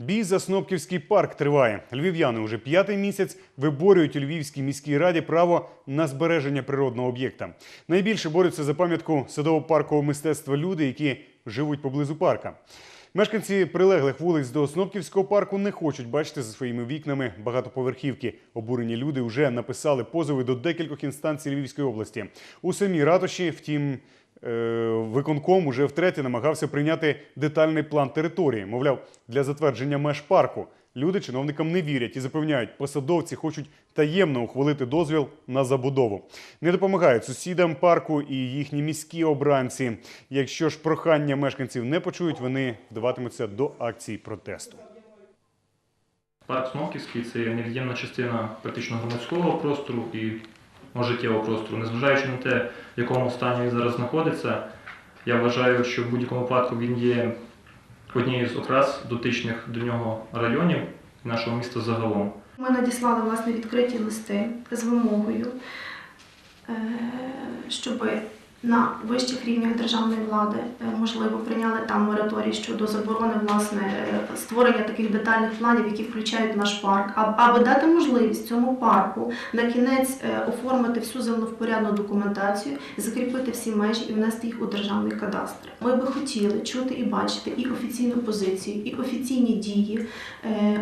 Бій за Снопківський парк триває. Львів'яни уже п'ятий місяць виборюють у Львівській міській раді право на збереження природного об'єкта. Найбільше борються за пам'ятку садово-паркового мистецтва люди, які живуть поблизу парка. Мешканці прилеглих вулиць до Снопківського парку не хочуть бачити за своїми вікнами багатоповерхівки. Обурені люди вже написали позови до декількох інстанцій Львівської області. У самій ратуші, втім, виконком уже втретє намагався прийняти детальний план території. Мовляв, для затвердження меж парку. Люди чиновникам не вірять і запевняють, посадовці хочуть таємно ухвалити дозвіл на забудову. Не допомагають сусідам парку і їхні міські обранці. Якщо ж прохання мешканців не почують, вони вдаватимуться до акцій протесту. Парк Смоківський це невід'ємна частина практично громадського простору і життєвого простору. Незважаючи на те, в якому стані він зараз знаходиться, я вважаю, що в будь-якому випадку він є однією з окрас дотичних до нього районів нашого міста загалом. Ми надіслали власне відкриті листи з вимогою, е, щоб на вищих рівнях державної влади е, можливо прийняли там мораторій щодо заборони власне е, створення таких детальних планів, які включають наш парк, аби дати можливість цьому парку на кінець е, оформити всю землевпорядну документацію, закріпити всі межі і внести їх у державний кадастр. Ми би хотіли чути і бачити і офіційну позицію, і офіційні дії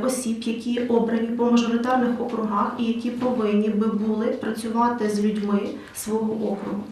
осіб, які обрані по мажоритарних округах і які повинні би були працювати з людьми свого округу.